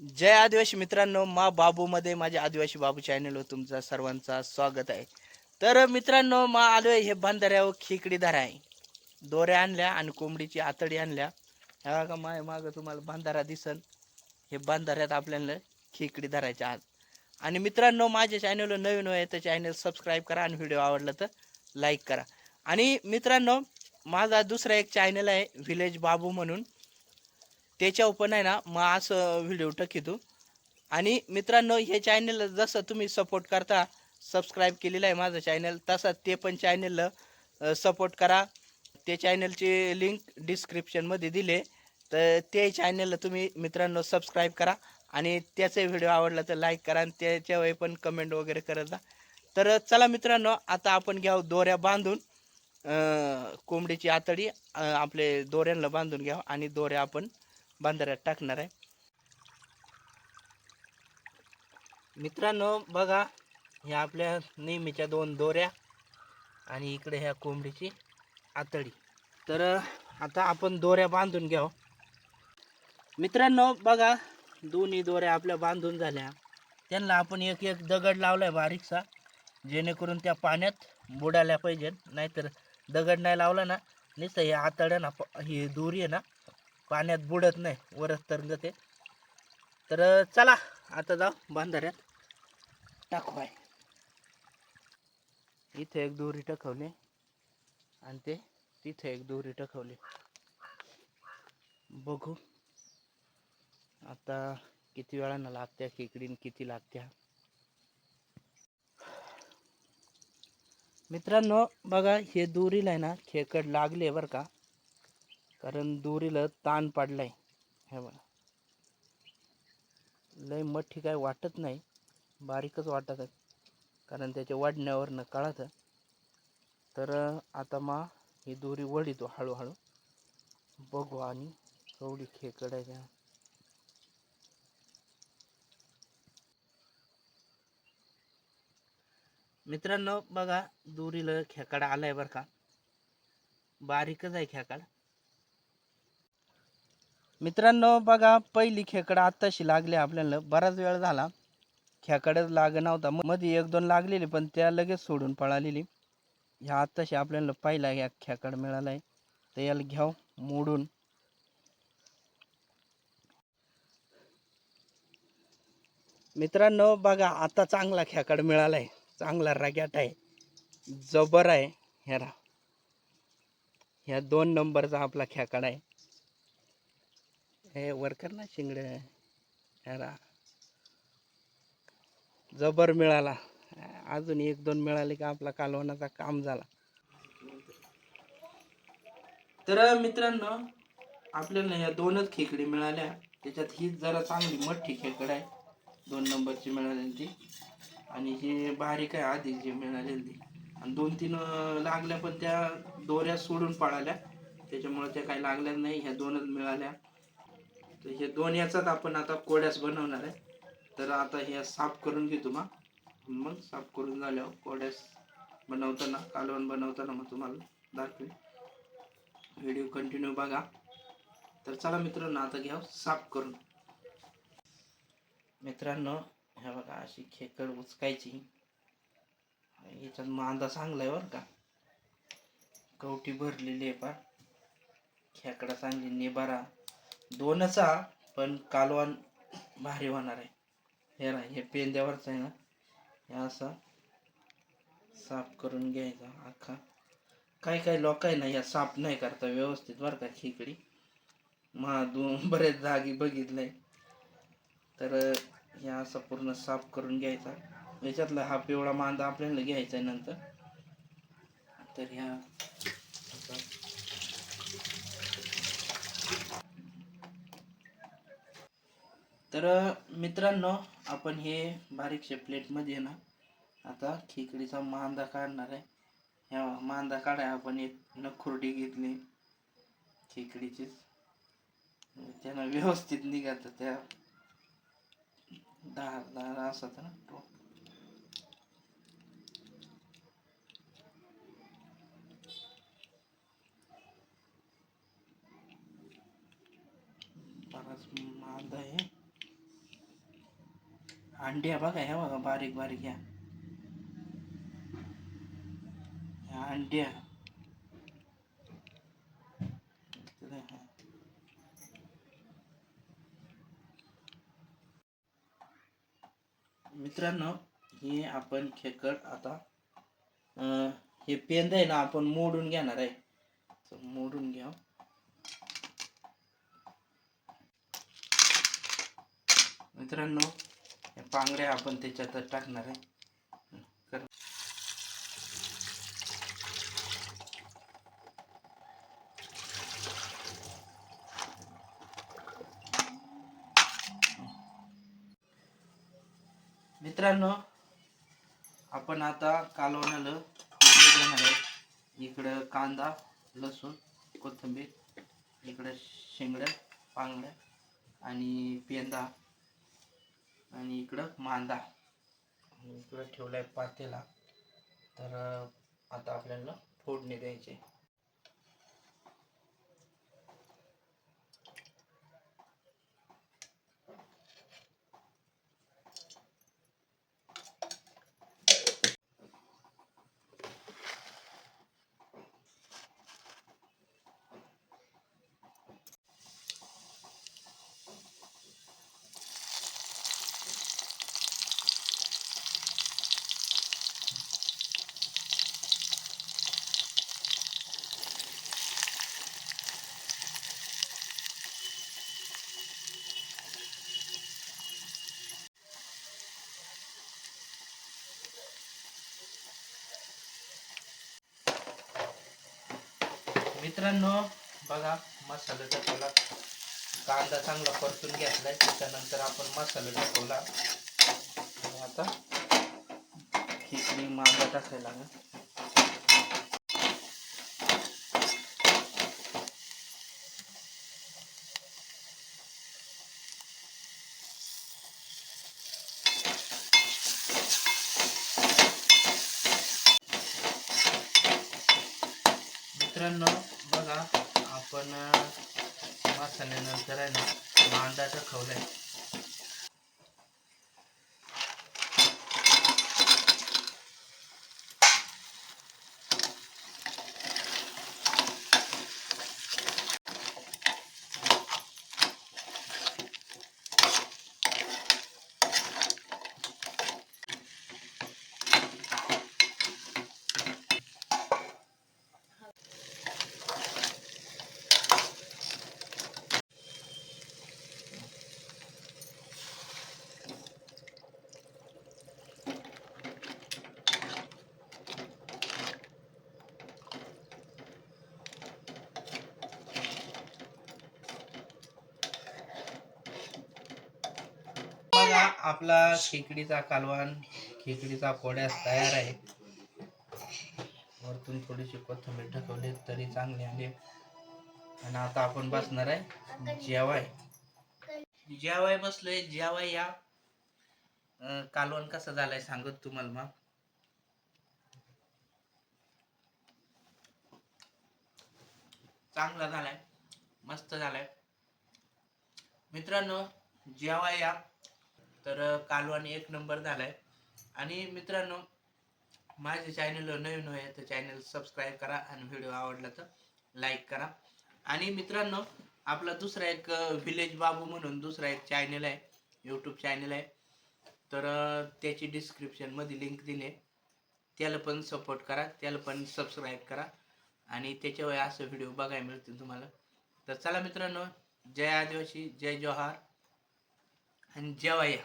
जय आदिवासी मित्रांनो मा बाबूमध्ये माझ्या आदिवासी बाबू चॅनलवर तुमचा सर्वांचा स्वागत आहे. तर मित्रांनो मा आलोय हे बांधाऱ्यावर खेकडी धारा आहे. दोऱ्या आणल्या आणि कोंबडीची आतडी आणल्या. ह्या का माय मागं तुम्हाला बांधारा दिसन. हे बांधाऱ्यात आपल्याला खेकडी धरायच्या आज आणि मित्रांनो माझ्या चॅनलवर नवीन आहे तर चॅनल सबस्क्राईब करा आणि व्हिडिओ आवडला तर लाईक करा. आणि मित्रांनो माझा दुसरा एक चॅनल आहे व्हिलेज बाबू म्हणून. त्याच्यावर पण आहे ना मग असं व्हिडिओ टाकितो आणि मित्रांनो हे चॅनल जसं तुम्ही सपोर्ट करता सबस्क्राईब केलेलं आहे माझं चॅनल तसं ते पण चॅनलला सपोर्ट करा. ते चॅनलची लिंक डिस्क्रिप्शनमध्ये दिले. तर ते चॅनलला तुम्ही मित्रांनो सबस्क्राईब करा. आणि त्याचा व्हिडिओ आवडला तर लाईक करा आणि त्याच्यावर पण कमेंट वगैरे करत जा. तर चला मित्रांनो आता आपण घ्याव दोऱ्या बांधून. कोंबडीची आतडी आपले दोऱ्यांना बांधून घ्यावं आणि दोऱ्या आपण बांधाऱ्यात टाकणार आहे. मित्रांनो बघा ह्या आपल्या नेहमीच्या दोन दोऱ्या आणि इकडे ह्या कोंबडीची आतडी. तर आता आपण दोऱ्या बांधून घ्यावं मित्रांनो बघा दोन्ही दोऱ्या आपल्या बांधून झाल्या. त्यांना आपण एक एक दगड लावलाय बारीकसा जेणेकरून त्या पाण्यात बुडायला पाहिजे नाहीतर दगड नाही लावला ना नुसतं हे आतड्या ना ही दोरी आहे ना पाण्यात बुडत नाही वरच तरंग ते तर चला आता जाऊ बांधाऱ्यात. टाकू आहे इथे एक दोरी टाकवली. आणि ते तिथे एक दोरी टाकवली. बघू. आता किती वेळानं लागत्या खेकडीन किती लागत्या. मित्रांनो बघा हे दोरीला आहे ना खेकड लागले बरं का. कारण दोरीला ताण पाडलाय. हे बघा. लय मठ्ठी काय वाटत नाही. बारीकच वाटत आहे. कारण त्याच्या वाढण्यावरनं कळत तर आता मा ही दोरी वळितो हळूहळू. बघू आणि कवडी खेकड आहे त्या मित्रांनो बघा दोरीला खेकडा आलाय बरं का? बारीकच आहे खेकडा. मित्रांनो बघा पहिली खेकडं आत्ताशी लागली आपल्याला. बराच वेळ झाला. खेकडच लाग नव्हता. म- मध्ये एक दोन लागलेली पण त्या लगेच सोडून पळालेली. ह्या आत्ताशी आपल्याला पहिला ह्या खेकड मिळालाय तर याला घ्याव मोडून. मित्रांनो बघा आता चांगला खेकड मिळालाय चांगला रग्याट आहे. जबर आहे. ह्या ह्या दोन नंबरचा आपला खेकड आहे. हे वर्कर ना शिंगडे. ह्याला. जबर मिळाला. अजून एक दोन मिळाले का आपला कालवणाचा काम झाला. तर मित्रांनो आपल्याला ह्या दोनच खेकडी मिळाल्या. त्याच्यात हीच जरा चांगली मोठी खेकड आहे. दोन नंबरची मिळालेली. ती आणि ही बारीक आहे आधी जी मिळालेली. ती आणि दोन तीन लागल्या पण त्या दोऱ्या सोडून पळाल्या. त्याच्यामुळे त्या काही लागल्या नाही. ह्या दोनच मिळाल्या. तर हे दोन याचाच आपण आता कोड्यास बनवणार आहे. तर आता हे साफ करून घेऊ मग मग साफ करून झाल्यावर कोड्यास बनवताना कालवण बनवताना मग तुम्हाला दाखवेन. व्हिडिओ कंटिन्यू बघा. तर चला मित्रांनो आता घ्या साफ करून. मित्रांनो ह्या बघा अशी खेकड उचकायची. याच्यात मांदा चांगला आहे बरं का. कवटी भरलेली आहे पा खेकडा चांगली नेबारा. दोनचा पण कालवान भारी होणार आहे. हे ना हे पेंद्यावरचं आहे ना. हे असा साफ करून घ्यायचा अख्खा काही काही लोक आहे ना या साफ नाही करता व्यवस्थित बरं का खेकडी. मा दोन बरेच जागी बघितलंय. तर हे असा पूर्ण साफ करून घ्यायचा. याच्यातला हा पिवळा मांदा आपल्याला घ्यायचा आहे नंतर. तर ह्या तर मित्रांनो आपण हे बारीकशा प्लेटमध्ये ना आता खेकडीचा मांदा काढणार आहे. ह्या मांदा काढाय आपण एक नखुर्डी घेतली. खेकडीचीच. त्यांना व्यवस्थित निघात त्या दहा दहा असत ना तो. बराच मांदा आहे. अंड्या बघा ह्या बघा बारीक बारीक ह्या ह्या अंड्या मित्रांनो, हे आता हे पेंद आहे ना, आपण मोडून घेणार आहे. तर मोडून घ्या मित्रांनो या पांगड्या आपण त्याच्यात टाकणार आहे. मित्रांनो आपण आता कालवणाला घेणार आहे. इकडं कांदा लसूण कोथिंबीर इकडं शेंगड्या पांगड्या आणि पेंदा. आणि इकडं मांदा. इकडं ठेवला आहे पातेला. तर आता आपल्याला फोडणी द्यायची मित्रांनो बघा मसाला टाकवला कांदा चांगला परतून घेतलाय. त्याच्यानंतर आपण मसाला टाकवला आणि आता खिचडी मांदा टाकायला लागेल. मित्रांनो बघा आपण अं, आहे ना कांदा खवला आहे. आपला खेकडीचा कालवान खेकडीचा पोळ्यास तयार आहे. वरतून थोडीशी कोथिंबीर टाकवली तरी चांगले आले. आणि आता आपण बसणार आहे जेवाय. जेवाय बसलोय जेवाय या. कालवण कसं झालाय सांगत तुम्हाला मग. चांगला झालाय मस्त झालाय. मित्रांनो जेव्हा या. तर कालवण एक नंबर झालाय. आणि मित्रांनो माझ्या चॅनल नवीन आहे तर चॅनल सबस्क्राईब करा आणि व्हिडिओ आवडला तर लाईक करा. आणि मित्रांनो आपला दुसरा एक विलेज बाबू म्हणून दुसरा एक चॅनल आहे यूट्यूब चॅनल आहे. तर त्याची डिस्क्रिप्शनमध्ये लिंक दिली आहे त्याला पण सपोर्ट करा त्याला पण सबस्क्राईब करा. आणि त्याच्यावर असं व्हिडिओ बघायला मिळतील तुम्हाला. तर चला मित्रांनो जय आदिवासी जय जोहार आणि जेवाया